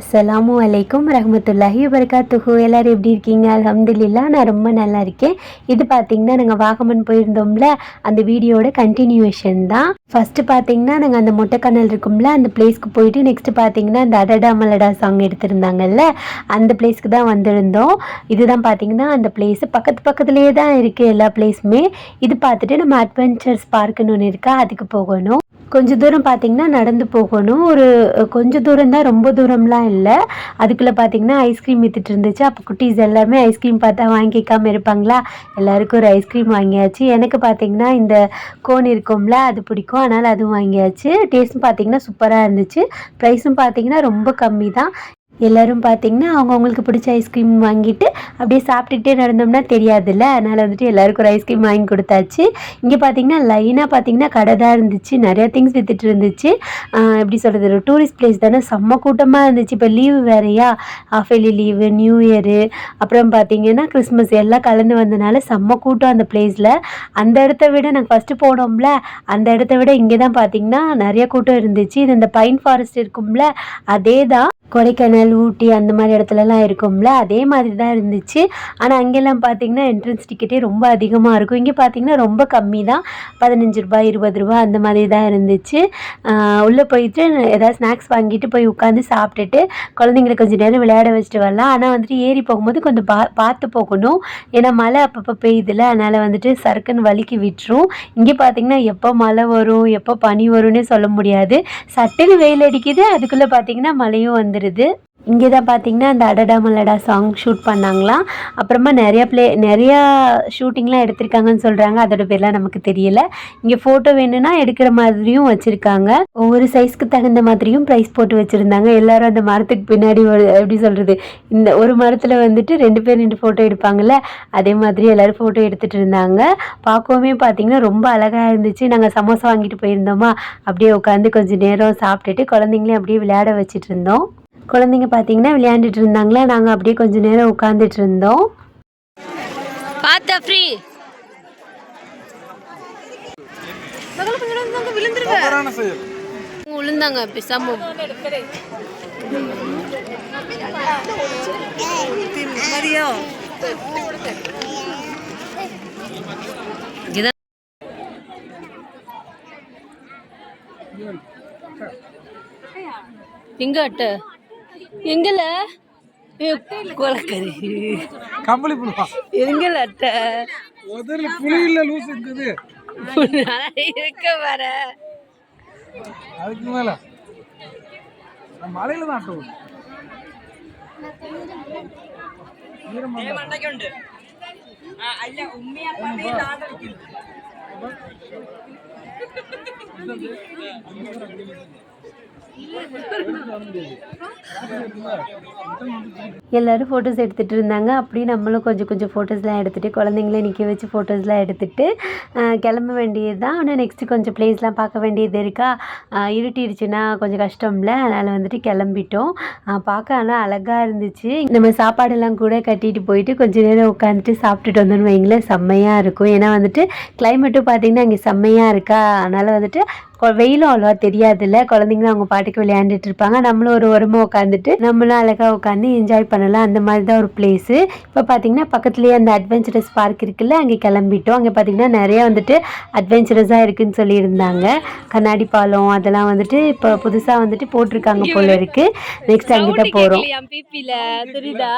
அஸ்லாமு அலைக்கும் ரஹமத்துல்லாஹி வபரகாத்துஹு எல்லோரும் எப்படி இருக்கீங்க? அலமதுல்லா நான் ரொம்ப நல்லா இருக்கேன். இது பார்த்தீங்கன்னா நாங்கள் வாகமன் போயிருந்தோம்ல அந்த வீடியோட கண்டினியூஷன் தான். ஃபஸ்ட்டு பார்த்தீங்கன்னா நாங்கள் அந்த மொட்டைக்கனல் இருக்கும்ல அந்த பிளேஸ்க்கு போயிட்டு நெக்ஸ்ட்டு பார்த்தீங்கன்னா அந்த அடடா மலடா சாங் எடுத்திருந்தாங்கல்ல அந்த பிளேஸ்க்கு தான் வந்திருந்தோம். இதுதான் பார்த்தீங்கன்னா அந்த பிளேஸ் பக்கத்து பக்கத்துலேயே தான் இருக்குது எல்லா பிளேஸுமே இது பார்த்துட்டு நம்ம அட்வென்ச்சர்ஸ் பார்க்குன்னு ஒன்று இருக்கா அதுக்கு போகணும். கொஞ்சம் தூரம் பார்த்தீங்கன்னா நடந்து போகணும். ஒரு கொஞ்சம் தூரம் தான் ரொம்ப தூரம்லாம் இல்லை. அதுக்குள்ளே பார்த்தீங்கன்னா ஐஸ்கிரீம் வித்துட்டு இருந்துச்சு. அப்போ குட்டீஸ் எல்லாருமே ஐஸ்கிரீம் பார்த்தா வாங்கிக்காம இருப்பாங்களா? எல்லாருக்கும் ஒரு ஐஸ்கிரீம் வாங்கியாச்சு. எனக்கு பார்த்தீங்கன்னா இந்த கோன் இருக்கும்ல அது பிடிக்கும். அதனால் அதுவும் வாங்கியாச்சு. டேஸ்ட்டும் பார்த்தீங்கன்னா சூப்பராக இருந்துச்சு. ப்ரைஸும் பார்த்தீங்கன்னா ரொம்ப கம்மி தான் எல்லோரும் பார்த்தீங்கன்னா அவங்கவுங்களுக்கு பிடிச்ச ஐஸ்கிரீம் வாங்கிட்டு அப்படியே சாப்பிட்டுட்டே நடந்தோம்னா தெரியாதுல்ல. அதனால் வந்துட்டு எல்லாருக்கும் ஒரு ஐஸ்கிரீம் வாங்கி கொடுத்தாச்சு. இங்கே பார்த்தீங்கன்னா லைனாக பார்த்தீங்கன்னா கடை தான் இருந்துச்சு. நிறையா திங்ஸ் வித்துட்டு இருந்துச்சு. எப்படி சொல்கிறது ஒரு டூரிஸ்ட் பிளேஸ் தானே. செம்ம கூட்டமாக இருந்துச்சு. இப்போ லீவு வேறையா? Half yearly leave new year அப்புறம் பார்த்தீங்கன்னா கிறிஸ்மஸ் எல்லாம் கலந்து வந்தனால செம்ம கூட்டம் அந்த பிளேஸில் அந்த இடத்த விட நாங்கள் ஃபஸ்ட்டு போனோம்ல. அந்த இடத்த விட இங்கே தான் பார்த்தீங்கன்னா நிறைய கூட்டம் இருந்துச்சு. இது இந்த பைன் ஃபாரஸ்ட் இருக்கும்ல. அதே தான் கொடைக்கானல் ஊட்டி அந்த மாதிரி இடத்துலலாம் இருக்கும்ல அதே மாதிரி தான் இருந்துச்சு. ஆனால் அங்கெல்லாம் பார்த்தீங்கன்னா என்ட்ரன்ஸ் டிக்கெட்டே ரொம்ப அதிகமாக இருக்கும். இங்கே பார்த்தீங்கன்னா ரொம்ப கம்மி தான். பதினஞ்சு ரூபாய் இருபது ரூபா அந்த மாதிரி தான் இருந்துச்சு. உள்ளே போயிட்டு ஏதாவது ஸ்நாக்ஸ் வாங்கிட்டு போய் உட்காந்து சாப்பிட்டுட்டு குழந்தைங்களை கொஞ்சம் நேரம் விளையாட வச்சுட்டு வரலாம். ஆனால் வந்துட்டு ஏறி போகும்போது கொஞ்சம் பா பார்த்து போகணும். ஏன்னா மழை அப்பப்போ பெய்யுதுல அதனால் வந்துட்டு சறுக்குன்னு வலிக்கு விட்டுரும். இங்கே பார்த்தீங்கன்னா எப்போ மழை வரும் எப்போ பனி வரும்னே சொல்ல முடியாது. சட்டுன்னு வெயில் அடிக்குது. அதுக்குள்ளே பார்த்தீங்கன்னா மழையும் வந்து வருது இங்கே தான் பார்த்தீங்கன்னா அந்த அடடா மல்லடா சாங் ஷூட் பண்ணாங்களாம் அப்புறமா நிறையா ப்ளே நிறையா ஷூட்டிங்லாம் எடுத்திருக்காங்கன்னு சொல்கிறாங்க அதோட பேர்லாம் நமக்கு தெரியல. இங்கே ஃபோட்டோ வேணும்னா எடுக்கிற மாதிரியும் வச்சுருக்காங்க. ஒவ்வொரு சைஸ்க்கு தகுந்த மாதிரியும் ப்ரைஸ் போட்டு வச்சுருந்தாங்க. எல்லாரும் அந்த மரத்துக்கு பின்னாடி ஒரு எப்படி சொல்கிறது இந்த ஒரு மரத்தில் வந்துட்டு ரெண்டு பேர் ரெண்டு ஃபோட்டோ எடுப்பாங்கல்ல அதே மாதிரி எல்லோரும் ஃபோட்டோ எடுத்துகிட்டு இருந்தாங்க. பார்க்கவுமே பார்த்தீங்கன்னா ரொம்ப அழகாக இருந்துச்சு. நாங்கள் சமோசா வாங்கிட்டு போயிருந்தோமா? அப்படியே உட்காந்து கொஞ்சம் நேரம் சாப்பிட்டுட்டு குழந்தைங்களையும் அப்படியே விளையாட வச்சுட்டு இருந்தோம். குழந்தைங்க பார்த்தீங்கன்னா விளையாண்டுட்டு இருந்தாங்களா? நாங்கள் அப்படியே கொஞ்ச நேரம் உட்காந்துட்டு இருந்தோம். பார்த்தா ஃப்ரீ விழுந்தாங்க பேசாம. இதான் எங்கல கொலக்கறி கம்பளி புழுவா எங்கல அட்ட முதல்ல புளி இல்ல லூஸ் இருக்குது இருக்க வர அதுக்கு மேல நம்ம மலையில தான். ஈரமா இருந்தா. எல்லாரும் ஃபோட்டோஸ் எடுத்துகிட்டு இருந்தாங்க. அப்படியே நம்மளும் கொஞ்சம் கொஞ்சம் ஃபோட்டோஸ்லாம் எடுத்துகிட்டு குழந்தைங்கள நிற்க வச்சு ஃபோட்டோஸ்லாம் எடுத்துகிட்டு கிளம்ப வேண்டியது தான் ஆனால் நெக்ஸ்ட்டு கொஞ்சம் ப்ளேஸ்லாம் பார்க்க வேண்டியது இருக்கா? இருட்டிடுச்சுன்னா கொஞ்சம் கஷ்டம்ல. அதனால் வந்துட்டு கிளம்பிட்டோம். பார்க்க ஆனால் அழகாக இருந்துச்சு. நம்ம சாப்பாடெல்லாம் கூட கட்டிட்டு போயிட்டு கொஞ்ச நேரம் உட்காந்துட்டு சாப்பிட்டுட்டு வந்தோம்னு வைங்களேன். செம்மையாக இருக்கும். ஏன்னா வந்துட்டு கிளைமேட்டும் பார்த்தீங்கன்னா இங்கே செம்மையாக இருக்கா? அதனால் வந்துட்டு கொ- வெயிலும் அவ்வளோவா தெரியாதுல்ல. குழந்தைங்களும் அவங்க பாட்டுக்கு விளையாண்டுட்டு இருப்பாங்க. நம்மளும் ஒரு ஓரமாக உட்காந்துட்டு நம்மளும் அழகாக உட்காந்து என்ஜாய் பண்ணலாம். அந்த மாதிரி தான் ஒரு பிளேஸு இப்போ பார்த்தீங்கன்னா பக்கத்துலேயே அந்த அட்வென்ச்சரஸ் பார்க் இருக்குல்ல அங்கே கிளம்பிட்டோம். அங்கே பார்த்தீங்கன்னா நிறைய வந்துட்டு அட்வென்ச்சரஸாக இருக்குன்னு சொல்லியிருந்தாங்க. கண்ணாடி பாலம் அதெல்லாம் வந்துட்டு இப்போ புதுசாக வந்துட்டு போட்டிருக்காங்க போல இருக்கு. நெக்ஸ்ட் அங்கே தான் போகிறோம் தெரியுதா?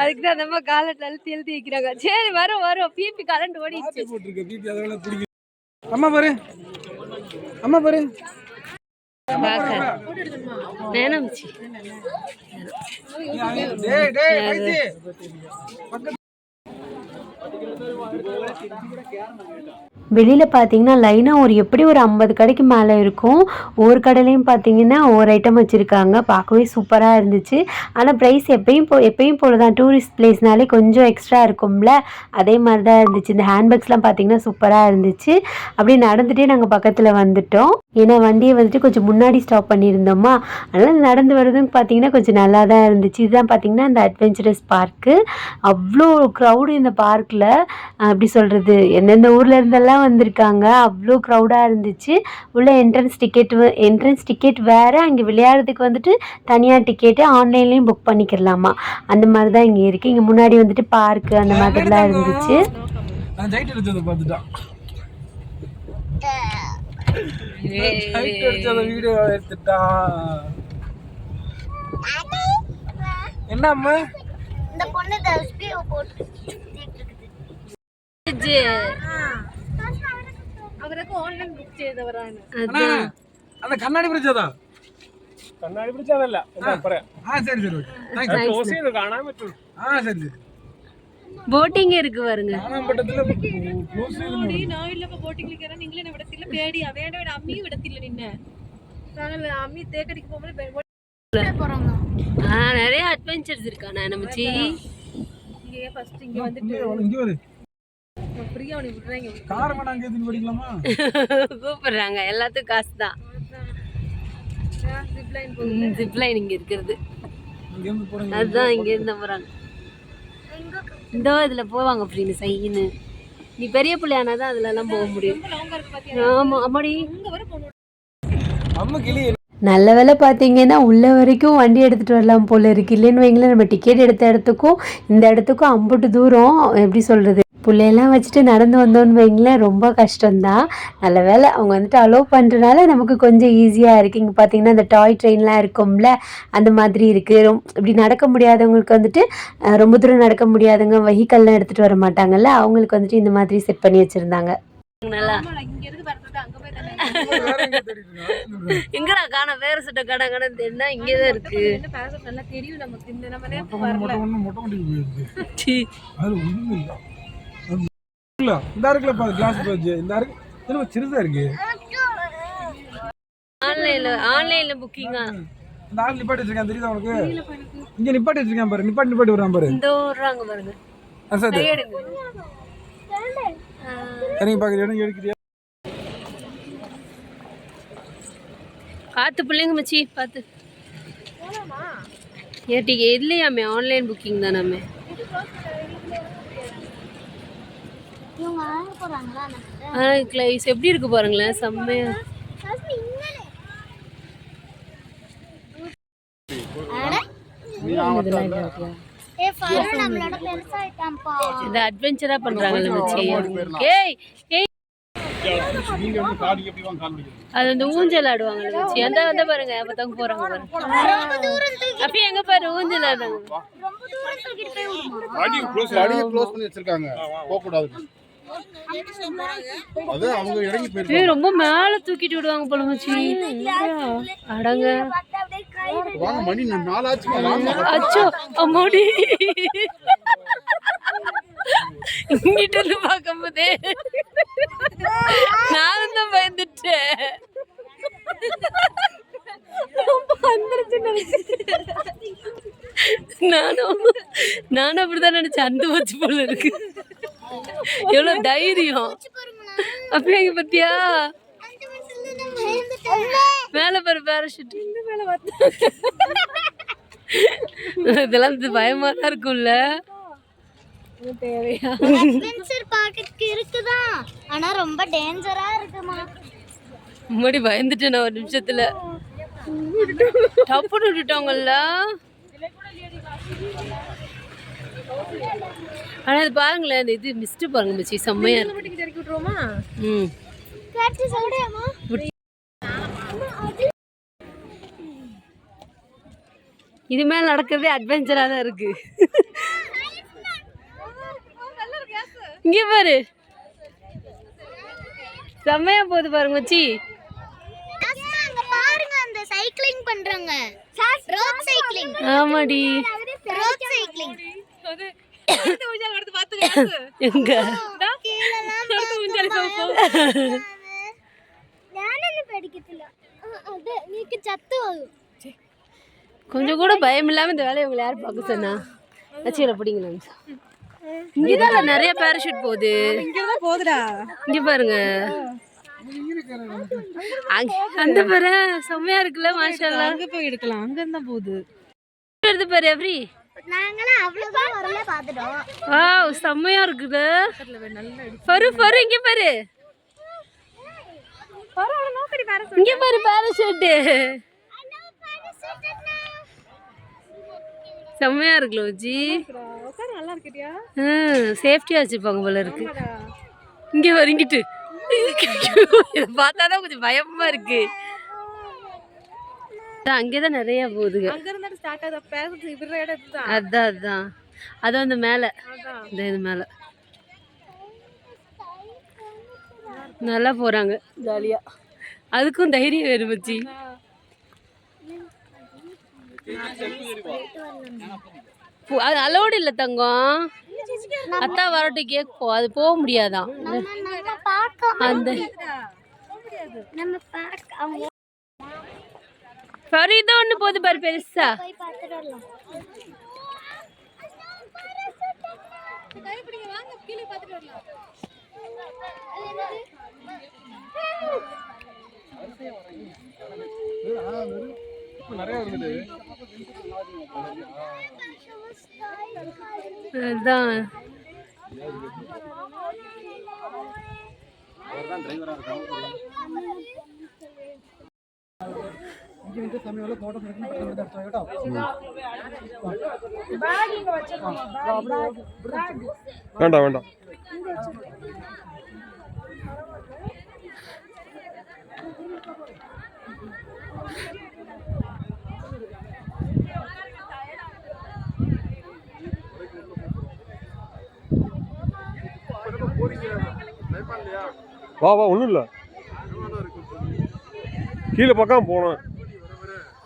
அதுக்கு தான் நம்ம காலை தழுத்தி எழுதி வைக்கிறாங்க. சரி வரும் வரும். பிபி கரண்ட் பிடிக்கும் அம்மா பாரு. அம்மா பாரு. டேய் கைதி வெளியில் பார்த்தீங்கன்னா லைனாக ஒரு எப்படி ஒரு ஐம்பது கடைக்கு மேலே இருக்கும். ஒவ்வொரு கடையிலையும் பார்த்தீங்கன்னா ஒவ்வொரு ஐட்டம் வச்சுருக்காங்க. பார்க்கவே சூப்பராக இருந்துச்சு. ஆனால் ப்ரைஸ் எப்பயும் போ எப்பயும் போல தான் டூரிஸ்ட் பிளேஸ்னாலே கொஞ்சம் எக்ஸ்ட்ரா இருக்கும்ல. அதே மாதிரி தான் இருந்துச்சு. இந்த ஹேண்ட்பேக்ஸ்லாம் பார்த்தீங்கன்னா சூப்பராக இருந்துச்சு. அப்படியே நடந்துகிட்டே நாங்கள் பக்கத்தில் வந்துட்டோம். ஏன்னா வண்டியை வந்துட்டு கொஞ்சம் முன்னாடி ஸ்டாப் பண்ணியிருந்தோமா? அதனால் நடந்து வர்றதும் பார்த்தீங்கன்னா கொஞ்சம் நல்லா தான் இருந்துச்சு. இதுதான் பார்த்தீங்கன்னா அந்த அட்வென்ச்சரஸ் பார்க்கு அவ்வளோ க்ரௌடு இந்த பார்க்கில் அப்படி சொல்கிறது எந்தெந்த ஊரில் இருந்தெல்லாம் வந்திருக்காங்க. அவ்வளோ க்ரௌடாக இருந்துச்சு. உள்ள என்ட்ரன்ஸ் டிக்கெட் என்ட்ரன்ஸ் டிக்கெட் வேறு அங்கே விளையாடுறதுக்கு வந்துட்டு தனியாக டிக்கெட்டு ஆன்லைன்லேயும் புக் பண்ணிக்கிறலாமா அந்த மாதிரி தான் இங்கே இருக்குது இங்கே முன்னாடி வந்துட்டு பார்க்கு அந்த மாதிரிலாம் இருந்துச்சு. நான் ஜைட் அடிச்சதை பார்த்துட்டான் ஜைட் அடிச்சத வீடியோ எடுத்துட்டான் என்ன அம்மா இந்த பொண்ணு தஸ்பியை போட்டு சுத்திட்டு இருக்குது അവരൊക്കെ ഓൺലൈൻ ബുക്ക് ചെയ്തവരാണ് அண்ணா, அந்த கண்ணாடி பிடிச்சதா കണ്ണാടി പിടിച്ചതല്ല എന്താ പറയാ ஆ சரி சரி ஓகே தேங்க்ஸ் ക്ലോസ് ചെയ്ത് കാണാൻ പറ്റും ஆ சரி சரி போட்டிங் இருக்கு பாருங்க. நான் இல்லப்ப போட்டிங்ல கேறேன் நீங்களே என்ன விடத்தில பேடி வேண்ட வேண்ட அம்மி விடத்தில நின்ன? நாங்க அம்மி தேக்கடிக்கு போகும்போது போறாங்க. நிறைய அட்வென்ச்சர்ஸ் இருக்கானே நமச்சி இங்கே ஃபர்ஸ்ட் இங்க வந்துட்டு இங்க வரு. கூப்பிடுறாங்க எல்லாத்துக்கும் காசு தான் ஜிப்லைன் இங்க இருக்கிறது. அதுதான் இங்க இருந்து போறாங்க. இந்த இதில் போவாங்க அப்படின்னு சைன்னு நீ பெரிய பிள்ளையானா தான் அதுலலாம் போக முடியும். ஆமாம் இருக்கு அம்மாடி. நல்ல வேலை பார்த்தீங்கன்னா உள்ள வரைக்கும் வண்டி எடுத்துகிட்டு வரலாம் போல் இருக்கு. இல்லைன்னு வைங்களேன் நம்ம டிக்கெட் எடுத்த இடத்துக்கும் இந்த இடத்துக்கும் அம்புட்டு தூரம் எப்படி சொல்கிறது பிள்ளையெல்லாம் வச்சுட்டு நடந்து வந்தோன்னு வைங்களேன் ரொம்ப கஷ்டம்தான். நல்ல வேலை அவங்க வந்துட்டு அலோவ் பண்ணுறனால நமக்கு கொஞ்சம் ஈஸியாக இருக்குது இங்கே பார்த்தீங்கன்னா இந்த டாய் ட்ரெயின்லாம் இருக்கும்ல அந்த மாதிரி இருக்குது ரொம் இப்படி நடக்க முடியாதவங்களுக்கு வந்துட்டு ரொம்ப தூரம் நடக்க முடியாதவங்க வெஹிக்கல்லாம் எடுத்துகிட்டு வர மாட்டாங்கல்ல அவங்களுக்கு வந்துட்டு இந்த மாதிரி செட் பண்ணி வச்சுருந்தாங்க? எங்கடா காண வேற சட்டை கடை கடை தெரினா இங்கே தான் இருக்கு. நல்லா தெரியும் நமக்கு. இந்த நம்ம இல்ல இந்த இருக்குல்ல பாரு கிளாஸ் பேஜ் இந்த இருக்கு என்னமோ சிறுசா இருக்கு? ஆன்லைன்ல ஆன்லைன்ல புக்கிங்கா இந்த ஆள் நிப்பாட்டி வச்சிருக்கான் தெரியுதா உனக்கு? இங்க நிப்பாட்டி வச்சிருக்கான் பாரு நிப்பாட்டி நிப்பாட்டி வரான் பாரு. இந்த வர்றாங்க பாருங்க. அசாது இறங்கி பாக்குறியா எடுக்கிறியா? பார்த்து பிள்ளைங்க மச்சி பார்த்து. ஏட்டிக்கு இல்லையாமே ஆன்லைன் புக்கிங் தானாமே? ஆனால் கிளைஸ் எப்படி இருக்கு பாருங்களேன் செம்மையா. ஏ ஃபாரு நம்மளோட பெருசாயிட்டான்ப்பா. இந்த அட்வென்ச்சரா பண்றாங்கல்ல மச்சி ஏய் ஏய். அது அந்த ஊஞ்சல் ஆடுவாங்கல்ல மச்சி அந்த வந்து பாருங்க அப்பதான் போறாங்க பாருங்க. ரொம்ப தூரம் தூக்கி அப்ப எங்க பாரு ஊஞ்சல் ஆடுறாங்க. ரொம்ப அது அவங்க இறங்கி மேல தூக்கிட்டு விடுவாங்க போல மச்சி. அடங்க. வாங்க மணி நாலாச்சு அச்சோ அம்மாடி. இங்கிட்ட இருந்து பார்க்கும்போதே நானும் தான் பயந்துட்டேன். நானும் நானும் அப்படிதான் நினைச்சேன். அந்த வச்சு போல இருக்கு. எவ்வளவு தைரியம்? அப்படியே பயந்துட்டேன் மேல பாரு பேராஷூட் மேல இதெல்லாம் இது பயமா தான் இருக்கும்ல. தேவையா அட்வென்ச்சர் பார்க்கறதுக்கு இருக்குதான் ஆனா ரொம்ப டேஞ்சரா இருக்குமா? முன்னாடி பயந்துட்டேன் நான் ஒரு நிமிஷத்துல. டப்புன்னு விட்டுட்டோங்கல்ல. ஆனா இது பாருங்களேன் இந்த இது மிஸ்ட் பாருங்க மச்சி. செம்மையா இருக்கு. ம். இது மேல நடக்கிறதே அட்வென்ச்சரா தான் இருக்கு. இங்க பாரு. செம்மையா போகுது பாருங்க மச்சி. பாருங்க அந்த சைக்கிளிங் பண்றாங்க. ரோட் சைக்கிளிங் ஆமாடி. வந்து எங்க? கொஞ்சம் கூட பயம் இல்லாம இந்த வேலையை உங்களை யாரும் பார்க்க சொன்னா? வச்சுக்கல பிடிங்களா இங்கதான் நிறைய பேராஷூட் போகுது. போகுதுடா. இங்க பாருங்க. அந்த பேர செம்மையா இருக்குல்ல மாஷா அங்க போய் எடுக்கலாம். அங்க இருந்தா போகுது. எடுத்து பாரு எவ்ரி. வாவ் செம்மையா இருக்குது. பரு பரு. இங்க பாரு. இங்க பாரு பேராஷூட் செம்மையா இருக்குல்ல ஜி நல்லா இருக்கிட்டியா? சேஃப்டியா வச்சிருப்பாங்க போல இருக்கு. இங்க வருங்கிட்டு இதை பார்த்தாதான் கொஞ்சம் பயமா இருக்கு. அங்கேதான் நிறைய போகுதுங்க. அங்க இருந்தா ஸ்டார்ட் ஆகுது பேசுறது இவர இடம் தான் அதான் அதான். அது வந்து மேல. இந்த இது மேல. நல்லா போறாங்க ஜாலியா. அதுக்கும் தைரியம் வேணும் மச்சி போ- அது அலோடு இல்லை தங்கம். அத்தா வரட்டும் கேட்கும் அது போக முடியாதான். நம்ம பார்க்க அந்த ஃபரிதா ஒன்று போகுது பாரு பெருசா. போய் பார்த்துட்டு வரலாம் நிறைய இருக்குது அதான் வேண்டாம் வேண்டாம். வா வா ஒன்றும் இல்லை. கீழே பக்கம் போனோம்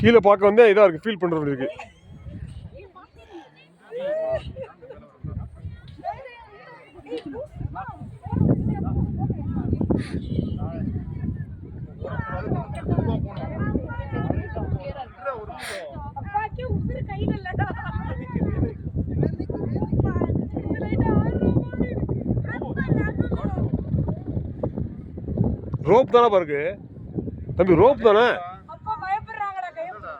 கீழே பார்க்க வந்து இதாக இருக்குது ஃபீல் பண்ணுறது இருக்கு. ரோப் தானே பாருக்கு? தம்பி ரோப் தானே?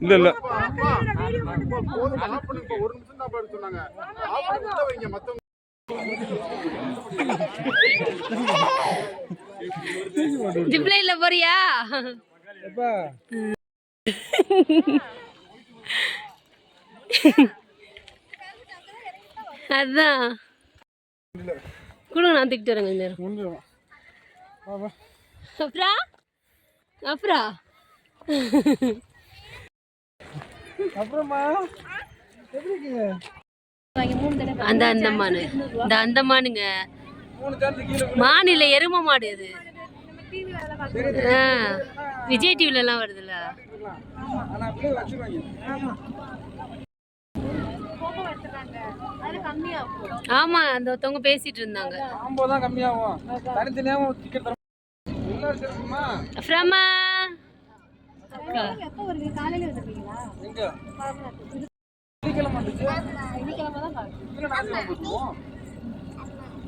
இல்ல இல்ல. ஒரு நிமிஷம் தான் சொன்னாங்க மத்தவங்க ஜிப்லைன்ல போறியா? அதான். கொடுங்க நான் தூக்கிட்டு வரேங்க நேரம். வா அப்புறா அப்புறா அப்புறமா அந்த அந்த மானு இந்த அந்த மானுங்க மான் இல்ல எரும மாடு அது. ஆ, விஜய் டிவில எல்லாம் வருதுல்ல? ஆமா அந்த ஒருத்தவங்க பேசிட்டு இருந்தாங்க. போயிட்டுருவோம்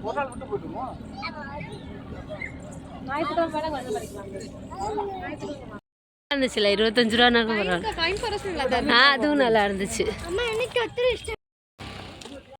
ஒரு நாள் விட்டு இருந்துச்சுல இருபத்தஞ்சு ஃபாரஸ்ட் நல்லா அதுவும் நல்லா இருந்துச்சு.